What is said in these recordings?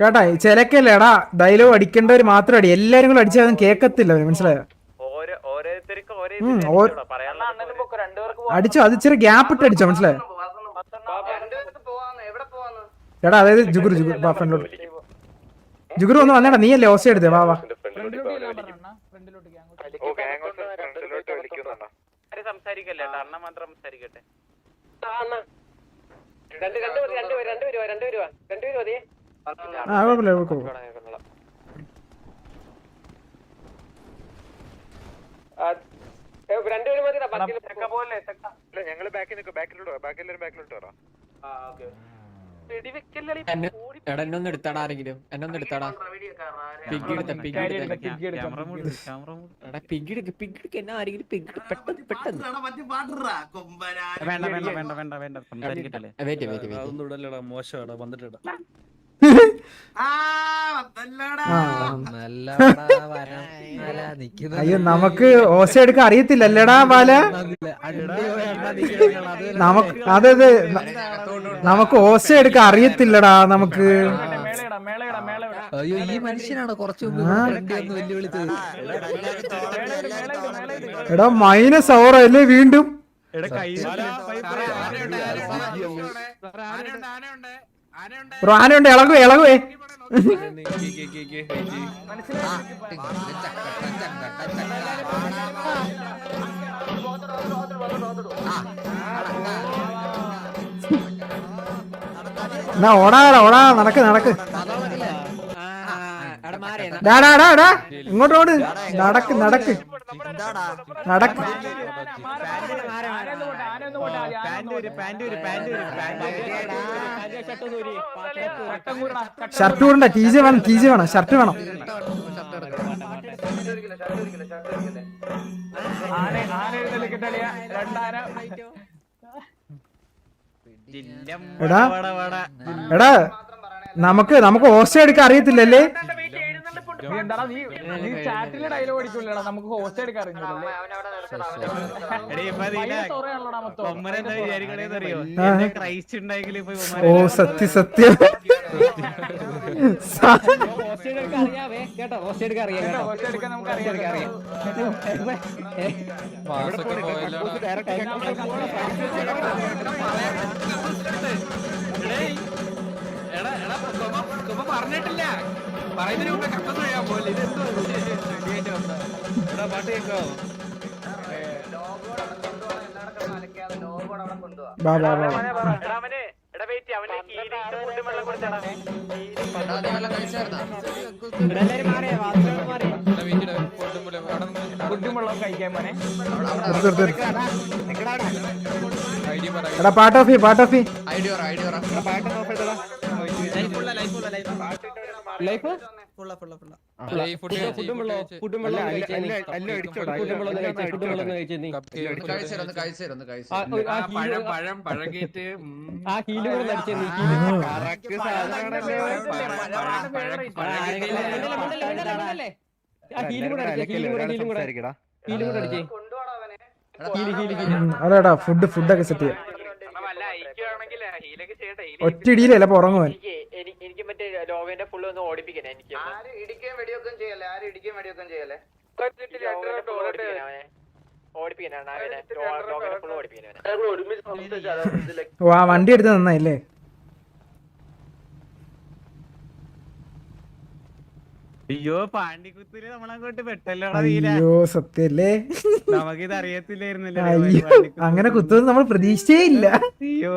കേട്ടാ ചിലക്കല്ലേടാ ഡയലോഗ് അടിക്കേണ്ടവര് മാത്രം അടി. എല്ലാരും കൂടെ അടിച്ചാൽ കേക്കത്തില്ല മനസ്സിലായോ? അടിച്ചോ അത് ഇച്ചിരി ഗ്യാപ്പ് ഇട്ട് അടിച്ചോ മനസ്സിലായോ? എടാ അതായത് ജുഗുരു ജുഗുരു വാ ഫ്രണ്ടിലോട്ട്. ജുഗുരു ഒന്ന് വന്നേടാ നീ അല്ലേ ഓസ എടുത്തേ വാ വാ. സംസാരിക്കല്ലേ അണ്ണ മാത്രം സംസാരിക്കട്ടെ. ആ കുഴപ്പമില്ല കുഴപ്പമില്ല. ഞങ്ങൾ ബാക്കിൽ നിൽക്കും ബാക്കിലോട്ട് ബാക്കി എല്ലാവരും ബാക്കിലോട്ട് വരാം എടാ എന്നൊന്ന് എടുത്താടാ ആരെങ്കിലും. എന്നൊന്ന് എടുത്താടാ. പിഗ് എടുത്ത പിഗ് എടുത്ത. എടാ പിഗ് എടുക്ക പിഗ് എടുക്ക. എന്നാ ആരെങ്കിലും പിഗ് പെട്ടെന്ന് പെട്ടെന്ന്. വേണ്ട വേണ്ട വേണ്ട വേണ്ട വേണ്ട. സംസാരിക്കട്ടല്ലേ വെയിറ്റ് വെയിറ്റ് വെയിറ്റ് വേണ്ട വേണ്ട മോശമാടാ വന്നിട്ടിടാ ആ നല്ലവടാ വരാൻ അല്ല, നിക്കുന്നത് അയ്യോ നമുക്ക് ഓശ എടുക്കാൻ അറിയത്തില്ലല്ലേടാ ബാല നമുക്ക് അതത് നമുക്ക് ഓശ എടുക്കാൻ അറിയത്തില്ലടാ നമുക്ക് അയ്യോ ഈ മനുഷ്യനാണ് കുറച്ച് എടാ മൈനസ് ഓവർ അല്ലേ വീണ്ടും ബ്രോ ആനയുണ്ട് ഇളകു ഇളകുവേ എന്നാ ഓടാടാ ഓടാ നടക്ക് നടക്ക്. ഇങ്ങോട്ടോട് നടക്ക് നടക്ക്. ഷർട്ട് കൂടണ്ട ടീ ജെ വേണം ടീ ജെ വേണം ഷർട്ട് വേണം. എടാ എടാ നമുക്ക് നമുക്ക് ഓസ്റ്റ എടുക്കാൻ അറിയത്തില്ലല്ലേ? ചാറ്റിലെ ഡയലോഗ് അടിക്കൂലടാ നമുക്ക് ഹോസ്റ്റ് എടുക്കാൻ അറിഞ്ഞൂലേ കൊമ്മനെന്താ വിചാരിക്കണേന്ന് അറിയോ ആ. എന്നെ ക്രൈസ്റ്റ് ഉണ്ടെങ്കിൽ ഇപ്പൊ ഓ സത്യ സത്യം സ- അറിയാവേ കേട്ടോ ഹോസ്റ്റ് എടുക്കാൻ അറിയാം കേട്ടോ ഹോസ്റ്റ് എടുക്കാൻ നമുക്ക് അറിയാം പറഞ്ഞിട്ടില്ല പറയുന്നതിന് മുമ്പേ കക്കത്ത് കഴിയാൻ പോലെ പാട്ട് കേൾക്കാവോ എടാ അവനെ എടാ വെയിറ്റ് അവനെ കീരിട്ട് ഫുഡും വെള്ളം കൊടുത്തടാ. ഫുഡും വെള്ളം ലൈഫ് പഴം പഴം പഴം കേറ്റ് ആ ഹീൽ കൂടെ അടിച്ചേ നീ ആ ഹീൽ കൂടെ അടിച്ചേ ഹീൽ കൂടെ ഹീലും കൂടെ ഹീലും കൂടെ അടിച്ചേ ഹീൽ ഹീൽ ഹീൽ ഉം, അതെടാ ഫുഡ് ഫുഡൊക്കെ സെറ്റ് ചെയ്യാം ഹീൽ ഒറ്റയിടിയിലല്ല അപ്പൊ എനിക്ക് എനിക്ക് മറ്റേ ലോകന്റെ ഫുള്ള് ഒന്ന് ഓടിപ്പിക്കണേ എനിക്ക്. ഓടിപ്പിക്കണേ അണ്ണാ അവനെ. ലോകന്റെ ഫുള്ള് ഓടിപ്പിക്കണേ ഓ ആ വണ്ടി എടുത്ത് നന്നായില്ലേ? അയ്യോ പാണ്ടിക്കുത്തിൽ നമ്മളങ്ങോട്ട് പെട്ടല്ലോ സത്യല്ലേ? നമുക്കിത് അറിയത്തില്ലായിരുന്നല്ലോ അയ്യോ അങ്ങനെ കുത്തുന്നത് നമ്മൾ പ്രതീക്ഷിച്ചേ ഇല്ല. അയ്യോ.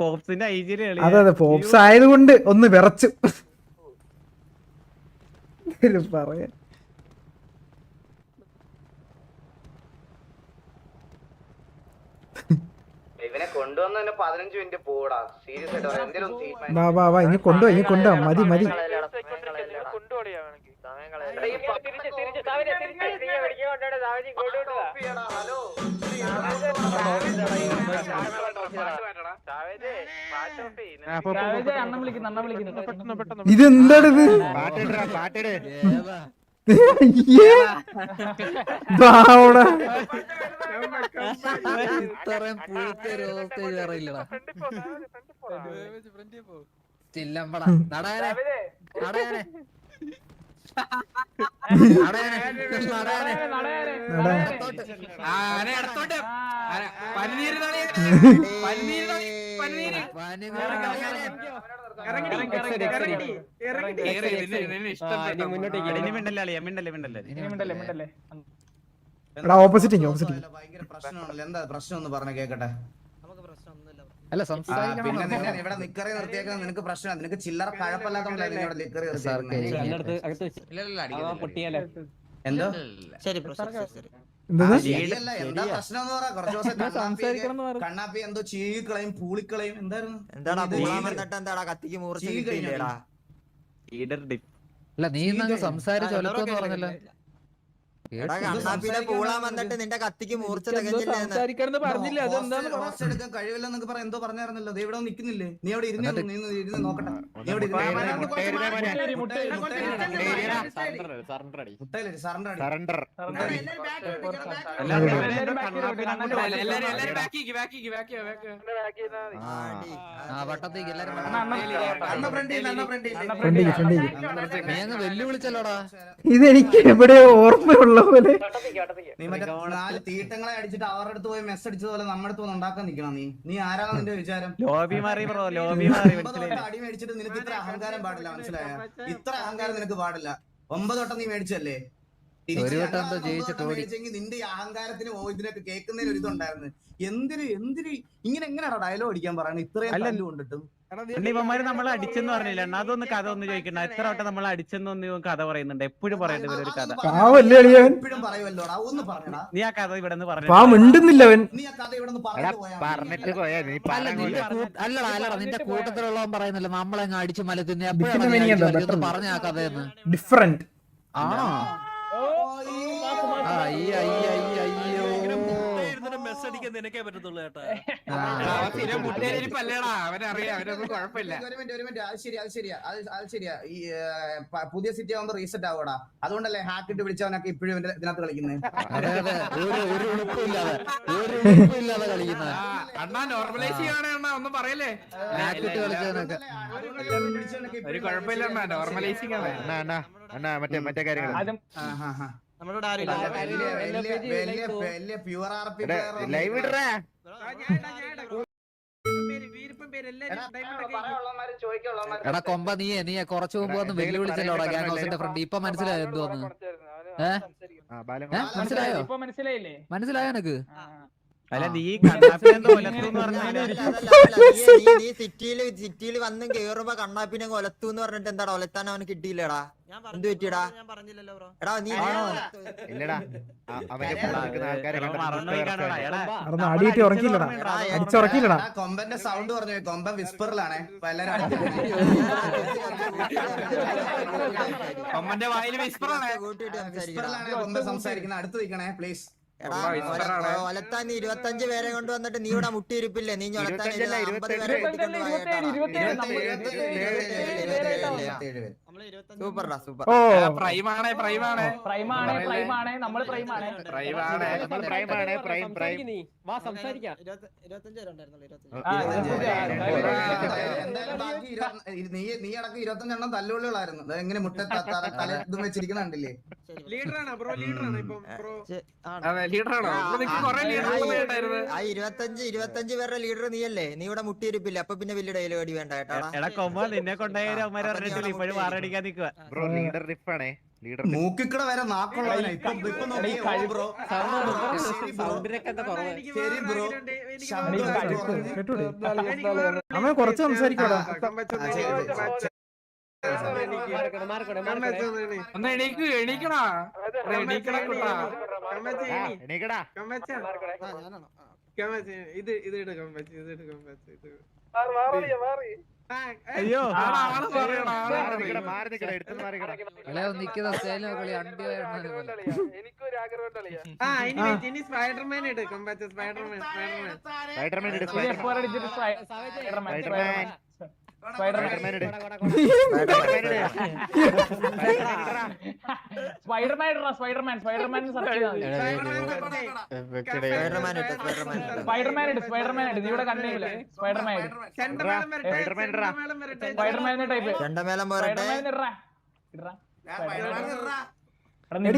പോപ്സിന്റെ ഐജിയിൽ അതെ അതെ പോപ്സ് ആയതുകൊണ്ട് ഒന്ന് വിറച്ചു. പറയാ. ഇവനെ കൊണ്ടുവന്ന് തന്നെ പതിനഞ്ച് മിനിറ്റ് പോടാ. സീരിയസ് ആയിട്ട് പറയാം. എന്തെങ്കിലും തീരുമാനം വാ വാ വാ ഇനി കൊണ്ടുപോയി ഇനി കൊണ്ടുവാ. മതി മതി. അണ്ണം വിളിക്കുന്നു അണ്ണം വിളിക്കുന്നു. ഇതെന്താണിത് പാട്ടിടാ പാട്ടിട്. അയ്യേ. ദാവടാ. ഇത്രയും പുഴുത്ത ഒരു അവസ്ഥ അറിയില്ലടാ ചില്ലമ്പട. നടയാനെ നടയാനെ ഓപ്പോസിറ്റ് ഓപ്പോസിറ്റ് ഭയങ്കര പ്രശ്നമാണല്ലോ. എന്താ പ്രശ്നം ഒന്ന് പറഞ്ഞ കേക്കട്ടെ? അല്ല പിന്നെ സംസാരിക്കണം നിന്നെ ഇവിടെ നിക്കറി നിർത്തിയേക്കുന്നത് നിനക്ക് പ്രശ്നമാണ് നിനക്ക് ചില്ലറ കഴപ്പല്ലാത്തോണ്ടല്ലേ നിന്നെ ഇവിടെ നിക്കറി നിർത്തിയേക്കുന്നത്. എന്തോ? എന്താ? ശരിയല്ല. എന്താ പ്രശ്നം എന്ന് പറ കുറച്ച് ദിവസം കണ്ണാപ്പി കണ്ണാപ്പി എന്തോ ചീകളയും പൂളിക്കളയും. എന്തായിരുന്നു? എന്താടാ ഇത് പൂളാൻ leader- വന്നിട്ട് എന്താടാ? കത്തിക്ക് മൂർച്ച കിട്ടിയില്ലേടാ? അല്ല നീ ഇന്നങ്ങ് സംസാരിച്ച് പറഞ്ഞല്ലോ എടാ കണ്ണാപ്പിയുടെ പൂളാൻ വന്നിട്ട് നിന്റെ കത്തിക്ക് മൂർച്ച തികഞ്ഞില്ലേ പറഞ്ഞില്ല. കഴിവില്ലെന്നൊക്കെ എന്തോ പറഞ്ഞായിരുന്നല്ലോ. ദേ ഇവിടെ വന്ന് നിക്കുന്നില്ലേ? നീ അവിടെ ഇരുന്ന് നീ ഒന്ന് ഇരുന്ന് നോക്കട്ടെ. നീ അവിടെ ഇരുന്ന് മുട്ടേരി, മുട്ടേരി, സറണ്ടർ അടി മുട്ടയിൽ സറണ്ടർ അടി. സറണ്ടർ. ആ വട്ടത്തേക്ക് എല്ലാരും അണ്ണ ഫ്രണ്ട് അണ്ണ ഫ്രണ്ട് ഫ്രണ്ടിക്ക് ഫ്രണ്ടിക്ക് നീ അങ്ങ് വെല്ലുവിളിച്ചല്ലോടാ. ഇതെനിക്ക് എവിടെ ഓർമ്മയുള്ള പോലെ നീ മറ്റേ നാല് തീട്ടങ്ങളെ അടിച്ചിട്ട് അവരുടെ അടുത്ത് പോയി മെസ്സ് അടിച്ചതുപോലെ നമ്മുടെ അടുത്ത് ഉണ്ടാക്കാൻ നിക്കണം നീ. നീ ആരാണ് നിന്റെ വിചാരം? ലോബി മാറി ബ്രോ ലോബി മാറി അടി മേടിച്ചിട്ട് നിനക്ക് ഇത്ര അഹങ്കാരം പാടില്ല മനസ്സിലായ? ഇത്ര അഹങ്കാരം നിനക്ക് പാടില്ല. ഒമ്പത് തൊട്ടം നീ മേടിച്ചല്ലേ തിരിച്ച് ഒരു വട്ടം ജയിച്ചിട്ട് ഓടി. നിന്റെ ഈ അഹങ്കാരത്തിന് ഓ ഇതിനൊക്കെ കേൾക്കുന്നതിന് ഒരു ഇതുണ്ടായിരുന്നു. എന്തിന് എന്തിന് ഇങ്ങനെ എങ്ങനെയാണോ ഡയലോഗ് അടിക്കാൻ പറയുന്നത്? ഇത്രയും തല്ല് കൊണ്ടിട്ടും ഇവന്മാര് നമ്മളെ അടിച്ചെന്ന് പറഞ്ഞില്ല? അണ്ണാ അതൊന്ന് കഥ ഒന്ന് ചോദിക്കണ്ട എത്ര വട്ടം നമ്മളെ അടിച്ചെന്നൊന്ന് ഇവൻ കഥ പറയുന്നുണ്ട്? എപ്പോഴും പറയേണ്ടി ഇവരൊരു കഥ. എപ്പോഴും പറയുമല്ലോടാ ഒന്ന് പറഞ്ഞടാ. നീ ആ കഥ ഇവിടെ നിന്ന് പാവം പറഞ്ഞു മിണ്ടുന്നില്ല അവൻ. നീ ആ കഥ ഇവിടെ. പറഞ്ഞിട്ട് പോയാ നീ അല്ലടാ അല്ലടാ നിന്റെ കൂട്ടത്തിലുള്ളവൻ പറയുന്നില്ല. നമ്മളങ്ങ് അടിച്ചു മലത്തുന്ന. better. പറഞ്ഞ ആ കഥയെന്ന്. ഡിഫറെന്റ് ആണോ ആ, അയ്യ അയ്യ അയ്യ അയ്യോ മെസ്സ് അടിക്കാൻ നിനക്കേ പറ്റത്തുള്ളൂ ചേട്ടാ. അവനറിയാം അവനൊന്നും കുഴപ്പമില്ല. ഒരു മിനിറ്റ് ഒരു മിനിറ്റ്. അത് ശരിയാ അത് ശരിയാ അത് അത് ശരിയാ. ഈ പ- പുതിയ സിറ്റി ആവുമ്പോ റീസെറ്റ് ആവൂടാ അതുകൊണ്ടല്ലേ ഹാക്ക് ഇട്ട് വിളിച്ചവനൊക്കെ ഇപ്പോഴും ഇവന്റെ ഇതിനകത്ത് കളിക്കുന്നത് അതെ അതെ. ഒരു ഒരു ഉളുപ്പില്ലാതെ ഒരു ഉളുപ്പില്ലാതെ അണ്ണാ നോർമലൈസ് ചെയ്യണേ അണ്ണാ ഒന്നും പറയല്ലേ? കളിച്ചവനൊക്കെ. ഒരു കുഴപ്പമില്ല അണ്ണാ നോർമലൈസിങ് ആണ്. അണ്ണാ അണ്ണാ അണ്ണാ മറ്റേ മറ്റേ കാര്യങ്ങൾ ആദ്യം നമ്മളോട് ആരും ലൈവ് ഇടറാ എടാ കൊമ്പ നീ നീ കുറച്ചു മുമ്പ് വന്ന് വെല്ലുവിളിച്ചല്ലോടാ ഗ്യാങ് ഹൗസിന്റെ ഫ്രണ്ട് ഇപ്പൊ മനസ്സിലായോ എന്തോന്ന് മനസ്സിലായോ? ഇപ്പൊ മനസ്സിലായില്ലേ? മനസ്സിലായോ എനക്ക്? അല്ല നീ സിറ്റിയിൽ സിറ്റിയിൽ വന്നും കേറുമ്പോ കണ്ണാപ്പിനെ കൊലത്തു എന്ന് പറഞ്ഞിട്ട് എന്താടാ? ഒലത്താൻ അവന് കിട്ടിയില്ലടാ? എന്ത് പറ്റിയടാ? എടാ നീ ഇല്ലടാ. അടിയിട്ട് ഉറക്കിയില്ലടാ. അടിച്ചുറക്കിയില്ലടാ കൊമ്പന്റെ സൗണ്ട് പറഞ്ഞു കൊമ്പൻ വിസ്പറിലാണേ. കൊമ്പന്റെ എല്ലാരും വായിൽ വിസ്പറിലാണ്. കൊമ്പൻ സംസാരിക്കുന്നത്. അടുത്ത് നിൽക്കണേ പ്ലീസ് എടാ ഒല- ഒലത്താൻ നീ ഇരുപത്തഞ്ച് പേരെ കൊണ്ട് വന്നിട്ട് നീ ഇവിടെ മുട്ടിയിരിപ്പില്ലേ? നീ ഒലത്താൻ അമ്പത് പേരെ സൂപ്പർടാ സൂപ്പർ. ഓ. പ്രൈമാണ് പ്രൈമാണ്. പ്രൈമാണ് പ്രൈമാണ് നമ്മൾ പ്രൈമാണ്. പ്രൈമാണ് നമ്മൾ പ്രൈം പ്രൈം വാ സംസാരിക്കാം. നീ നീ അടക്കം ഇരുപത്തഞ്ചെണ്ണം തല്ലുള്ളികളായിരുന്നു എങ്ങനെ മുട്ട തല ഇതും വെച്ചിരിക്കണ കണ്ടില്ലേ? ലീഡറാണോ കൊറേ ലീഡർ ആ ഇരുപത്തഞ്ച് ഇരുപത്തഞ്ച് പേരുടെ ലീഡർ നീയല്ലേ? നീ ഇവിടെ മുട്ടിയിരിപ്പില്ല. അപ്പൊ പിന്നെ വലിയ ഡയലോഗി വേണ്ട കേട്ടാ. എടാ കൊമ്പ നിന്നെ പറഞ്ഞിട്ടില്ല ഇപ്പോഴും വാറടിക്കാൻ നിൽക്കുക ബ്രോ ലീഡർ റിഫാണേ. മൂക്കിക്കട വരെ. കേട്ടൂടെ കുറച്ച് സംസാരിക്കടാ. ഒന്ന് എണീക്കു എണീക്കടാ. എണീക്കടാ കുട്ടാ. എണീക്കടാ. ഇത് ഇത് ഇത് ഇത് അയ്യോ. Spiderman Spiderman Spiderman. Spiderman. Spiderman, Spiderman. Spiderman. Spiderman ഇട്ട് സ്പൈഡർമാൻ ഇട്ട്. ഇവിടെ കണ്ടില്ല സ്പൈഡർമാൻ സ്പൈഡർമാൻ ടൈപ്പ്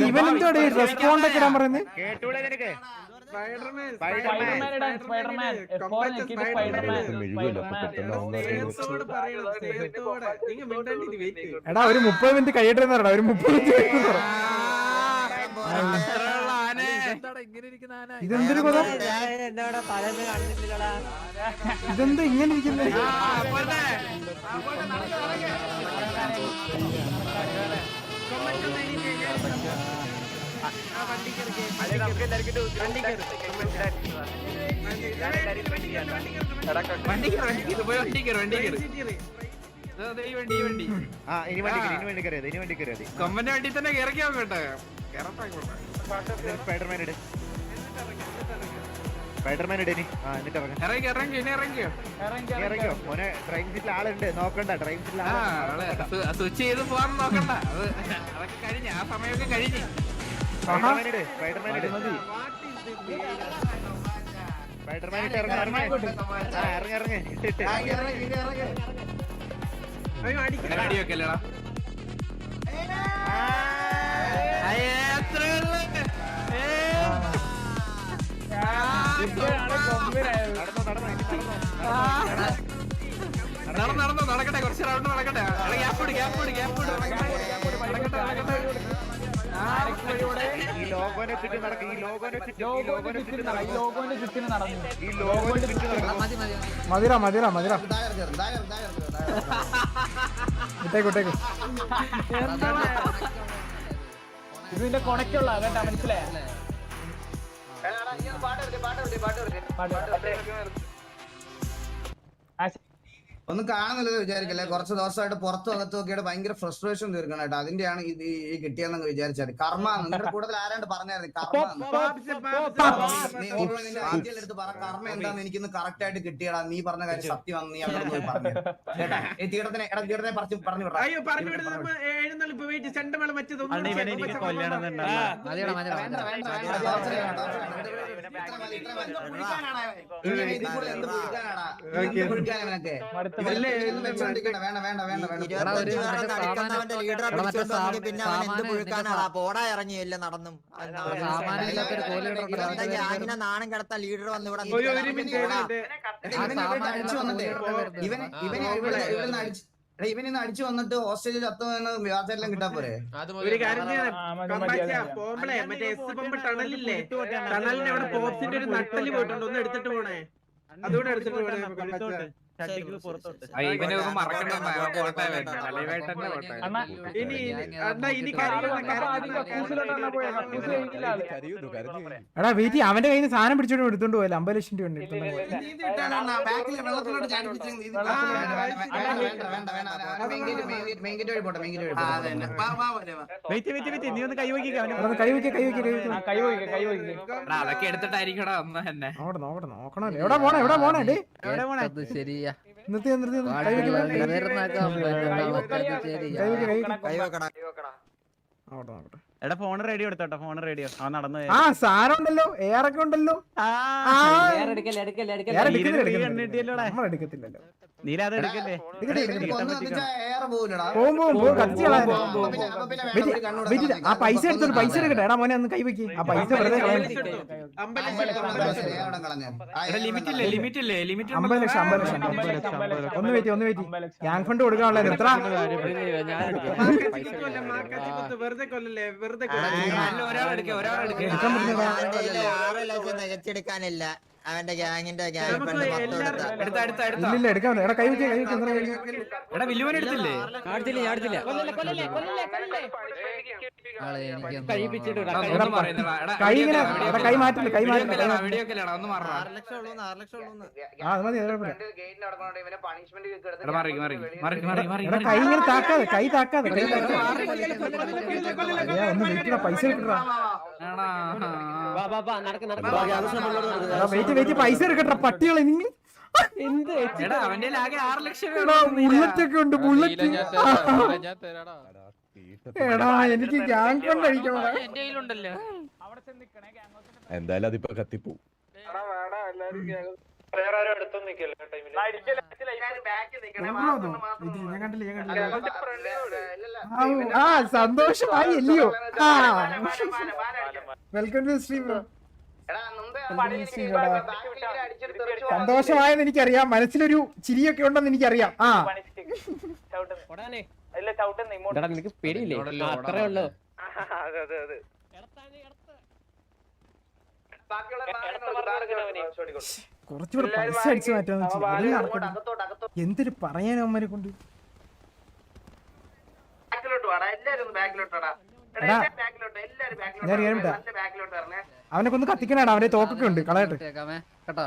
ഇവൻ എന്തോടെ റെസ്പോണ്ട് ഒക്കെ ഇടാൻ പറയുന്നത് കേട്ടൂടെ നിനക്ക്? എടാ ഒരു മുപ്പത് മിനിറ്റ് കഴിയട്ടെ എന്ന് ഒരു മുപ്പത് മിനിറ്റ് ഇതെന്തൊരു കൊത ഇതെന്താ ഇങ്ങനെ ഇരിക്കുന്നത് ആ ഇനി കൊമ്പന്റെ വണ്ടി തന്നെ ഇറക്കി നോക്കട്ടെ സ്പൈഡർമാൻ ഇട് സ്പൈഡർമാൻ ഇട് ഇനി ആ എന്നിട്ട് ഇറങ്ങാം ഇറങ്ങി ഇനി ഇറങ്ങിയോ ഇറങ്ങിയോ മോനെ ഡ്രൈവിംഗ് സീറ്റിൽ ആളുണ്ട് നോക്കണ്ട ഡ്രൈവിംഗ് സീറ്റിൽ സ്വിച്ച് ചെയ്ത് പോകാൻ നോക്കണ്ട അത് അതൊക്കെ കഴിഞ്ഞ് ആ സമയമൊക്കെ കഴിഞ്ഞ് നടന്നു നടന്നു നടക്കട്ടെ. കുറച്ച് റൗണ്ട് നടക്കട്ടെ. ഗ്യാപ്പ് ഗ്യാപ്പ് ഗ്യാപ്പ് നടക്കട്ടെ നടക്കട്ടെ. ഈ ലോഗോനെ ചുറ്റി നടക്കും ഈ ലോഗോനെ ചുറ്റി ഈ ലോഗോനെ ചുറ്റി ഈ നടക്കും. ലോഗോന്റെ ചുറ്റിന് നടന്നു ഈ ലോഗോനെ ചുറ്റി നടക്കും. മതി മതി മതിരാ മതിരാ മതിരാ ഇട്ടേക്ക് ഇട്ടേക്ക്. ഇതിന്റെ കൊണക്കുള്ള കേട്ടാ മനസ്സിലായ? ഒന്നും കാണുന്നില്ലെന്ന് വിചാരിക്കല്ലേ കുറച്ച് ദിവസമായിട്ട് പുറത്തു അകത്തു ഒക്കെയായിട്ട് ഭയങ്കര ഫ്രസ്ട്രേഷൻ തീർക്കണം കേട്ടോ അതിന്റെയാണ് ഇത് ഈ- കിട്ടിയെന്നൊക്കെ കിട്ടിയെന്നങ്ങ് വിചാരിച്ചത് കർമ്മ നിങ്ങളുടെ കൂടുതൽ ആരാണ്ട് പറഞ്ഞായിരുന്നു കർമ്മ നിന്റെ ആദ്യം എടുത്ത് പറ കർമ്മ എന്താന്ന് എനിക്ക് കറക്റ്റ് ആയിട്ട് കിട്ടിയടാ നീ പറഞ്ഞ കാര്യം സത്യമാണ് നീ അവിടെ പോയി പറഞ്ഞു കേട്ടാ ഈ തീടത്തിനെ എടാ തീടത്തിനെ പറഞ്ഞു പറഞ്ഞു വേണ്ട. ഇത്ര എന്ത് പുഴുക്കാനാടാ? എന്ത് പുഴുക്കാനാ? പോടാ ഇറങ്ങിയില്ല നടന്നും. ഗ്യാങ്ങിനെ നാണം കിടത്താൻ ലീഡർ വന്ന് ഇവിടെ ഇവനെ ഇവന് ഇവന് ഇവിടെ ഇവിടെ അടിച്ച് എടാ, ഇവനിന്ന് അടിച്ചു വന്നിട്ട് ഓസ്ട്രേലിയ ചത്തു വ്യാജെല്ലാം കിട്ടാൻ പോരെ? ഒരു കാര്യം മറ്റേ എസ് പമ്പ് ടണലില്ലേ? ടണലിന്റെ അവിടെ പോപ്സിന്റെ ഒരു നട്ടൽ പോയിട്ടുണ്ട്. ഒന്ന് എടുത്തിട്ട് പോണേ. അതുകൂടെ എടുത്തിട്ട് പോണേ എടാ വീട്ടി അവന്റെ കയ്യിൽ നിന്ന് സാധനം പിടിച്ചോണ്ട് എടുത്തോണ്ട് പോയല്ലോ അമ്പത് ലക്ഷം രൂപ അതൊക്കെ എടുത്തിട്ടായിരിക്കും നോക്കണോ എവിടെ പോണേ എവിടെ പോണേ ഡേ എവിടെ പോണേ? ശരിയാ നിർത്തി നിർത്തി എടാ ഫോൺ റെഡി എടുത്തോട്ടെ ഫോൺ റേഡിയോ ആ നടന്നു ആ സാരം ഉണ്ടല്ലോ. എയറൊക്കെ ഉണ്ടല്ലോ എടുക്കത്തില്ലല്ലോ പോവും പോവും പോവും കത്തിച്ച് കളയാൻ വെയിറ്റ് ആ പൈസ എടുത്തോട്ട് പൈസ എടുക്കട്ടെ. എടാ മോനെ ഒന്ന് കൈ വെക്ക്. ആ പൈസ വെറുതെ അമ്പത് ലക്ഷം, അമ്പത് ലക്ഷം അമ്പത് ലക്ഷം അമ്പത് ലക്ഷം ഒന്ന് വെയിറ്റ് ഒന്ന് വെയിറ്റ് ഗ്യാങ് ഫണ്ട് കൊടുക്കാനുള്ളത് എത്ര വെറുതെ കൊല്ലല്ലേ? വെറുതെ ഒരാളെടുക്കാൻ എടുക്കാൻ പറ്റുന്നില്ല. ആറ് ലക്ഷം തികച്ചെടുക്കാനില്ല അവന്റെ ഗ്യാങ്ങിന്റെ ഗ്യാങ് ഇല്ലില്ല എടുക്കാൻ എടാ കൈ കൈ എന്താ? എടാ വില്ലുവൻ എടുത്തില്ലേ അടുത്തില്ല ഞാൻ അടുത്തില്ല ആളെ എനിക്ക് എടാ. ഒന്നും പറയുന്നില്ല. എടാ, കൈ ഇങ്ങനെ വീഡിയോ എടാ കൈ മാറ്റില്ല കൈ മാറ്റില്ല കൈ മാറ്റില്ല ഒന്ന് ലക്ഷം ആറ് ലക്ഷം ആ അത് മതി അത് കുഴപ്പമില്ല എടാ കൈ ഇങ്ങനെ താക്കാതെ കൈ താക്കാതെ കൈ താക്കാതെ അയ്യാ, ഒന്ന് വെയിറ്റ് പൈസ എടുക്കട്ടാ എടാ വാ വാ വാ നടക്ക് നടക്ക് എടാ വെയിറ്റ് വെയിറ്റ് പൈസ എടുക്കട്ടെ പട്ടികളെ നിങ്ങൾ എന്ത് എടാ അവന്റെ ആകെ ആറ് ലക്ഷം എടാ ബുള്ളറ്റ് ഒക്കെ ഉണ്ട് ബുള്ളറ്റ്. എടാ എനിക്ക് ഗ്യാങ് കൊണ്ട് അടിക്കണം എന്തായാലും അതിപ്പോ കത്തിപ്പോ. ആ, സന്തോഷമായി അല്ലയോ? ആ. വെൽക്കം ടു സ്ട്രീം ബ്രോ സന്തോഷമായെന്ന് എനിക്കറിയാം. മനസ്സിലൊരു ചിരിയൊക്കെ ഉണ്ടെന്ന് എനിക്കറിയാം. ആ. നിനക്ക് പേടിയില്ലേ? അത്രേ ഉള്ളൂ. കുറച്ചുകൂടെ പൈസ അടിച്ചു മാറ്റാന്ന്. എന്തൊരു പറയാനോ അമ്മനെ കൊണ്ട്? ബാക്കിലോട്ട് ഞാൻ ബാക്കിലോട്ട് വിട്ടാ. അവനൊക്കെ ഒന്ന് കത്തിക്കണേടാ അവന്റെ തോക്കൊക്കെ ഉണ്ട് കളയട്ടെ കേട്ടോ.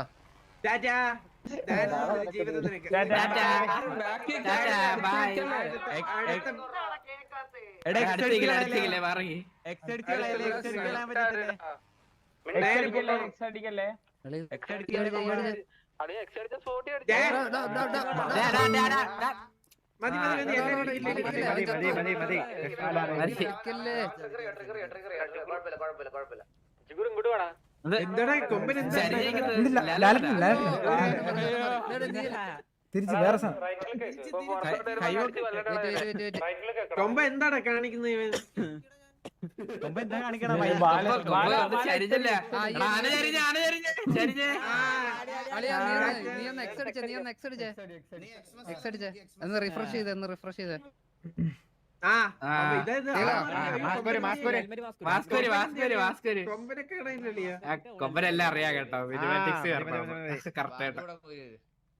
മതി മതി മതി മതി മതി മതി തിരിച്ച് വേറെ. കൊമ്പ എന്താടാ കാണിക്കുന്നത് ഇവൻ എന്താ കാണിക്കണ നീ ഒന്ന് നീ ഒന്ന് എക്സ് അടിച്ചേ നീ ഒന്ന് എക്സ് അടിച്ചേ എക്സ് അടിച്ചേ ഒന്ന് റിഫ്രഷ് ചെയ്തേ ഒന്ന് റിഫ്രഷ് ചെയ്തേ കൊമ്പനൊക്കെ കൊമ്പനെല്ലാം അറിയാം കേട്ടോ. കറക്റ്റ് ആയിട്ട്.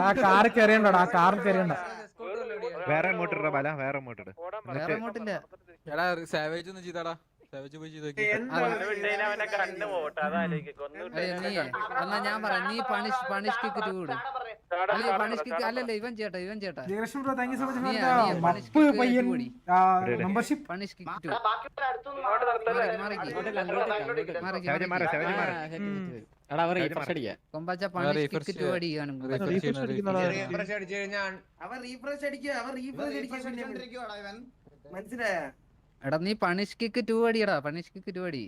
ആ കാറിൽ കയറിയണ്ടോടാ ആ കാറിൽ കയറിയണ്ട വേറെ ഇങ്ങോട്ട് ഇട ബല വേറെ ഇങ്ങോട്ട് ഇട് വേറെ അങ്ങോട്ടില്ല എടാ സാവേജ് ഒന്ന് ചെയ്താടാ സാവേജ് പോയി ചെയ്ത് നോക്കി എന്താണ് അവനെ കണ്ടു പോട്ടെ അതായിരിക്കും അയ്യ എന്നാ ഞാൻ പറയാം നീ പണിഷ് പണിഷ് കിക്ക് ടു വിടും അല്ല പണിഷ് അല്ലല്ല ഇവൻ ചേട്ടാ ഇവൻ ചേട്ടാ. മെമ്പർഷിപ്പ് പണിഷ് കിക്ക് ടു മാറിക്ക് മാറിക്ക് ശവജ മാറ ശവജ മാറ എടാ നീ പണിഷ് കിക്ക് ടു അടിയടാ പണിഷ് കിക്ക് ടു അടി.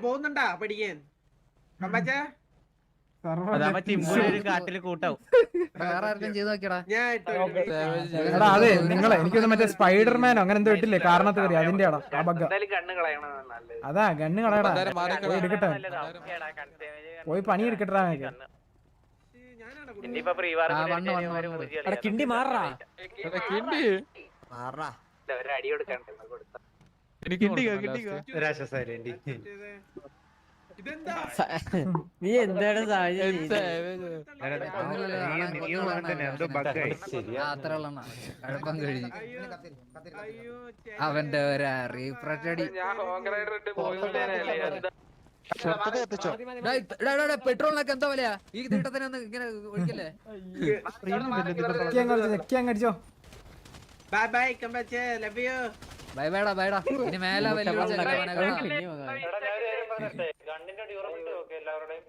പോകുന്നുണ്ടാ പഠിക്കാൻ? എടാ അതെ നിങ്ങളെ എനിക്കൊന്ന് മറ്റേ സ്പൈഡർമാനോ അങ്ങനെ എന്തോ ഇട്ടില്ലേ? കാരണത്ത് കയറി അതിന്റെ ആടാ ആ ബഗ്ഗ. അതാ ഗണ്ണ് കളയടാ. പോയി എടുക്കട്ടെ പോയി പണി എടുക്കട്ടാ കിണ്ടി മാറാ. കിണ്ടി. മാറാ. ഒരു അടി നീ എന്താണ് സാഹചര്യം നീ തന്നെ എന്തോ ബഗ്ഗായി ആ അത്ര ഉള്ള കുഴപ്പം കഴിഞ്ഞു അയ്യോ കത്തി കത്തി അയ്യോ അവന്റെ ഒരു റീഫ്രഷ് അടി പെട്രോളിനൊക്കെ എന്താ വിലയാ ഈ തീട്ടത്തിന് ഒന്ന് ഇങ്ങനെ ഒഴിക്കല്ലേ അടിച്ചോ, ബൈ ബൈ കമ്പാച്ച ലവ് യു ബൈ ബൈടാ ബൈടാ ഇനി മേലെ വെല്ലുവിളിച്ചല്ലേ ഗണ്ണിന്റെ ഡ്യൂറബിലിറ്റി നോക്ക് എല്ലാവരുടെയും.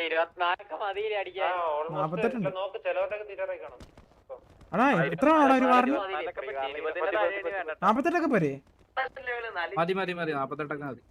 ഇരുപത്തിനാലൊക്കെ അടിക്കാൻ. നോക്ക് ചിലവരുടെ കാണും എത്ര ആണോ ഒരു വാറിന്? നാപ്പത്തെട്ടൊക്കെ പോരെ? ലെവൽ നാല്. മതി മതി മതി നാപ്പത്തെട്ടൊക്കെ മതി.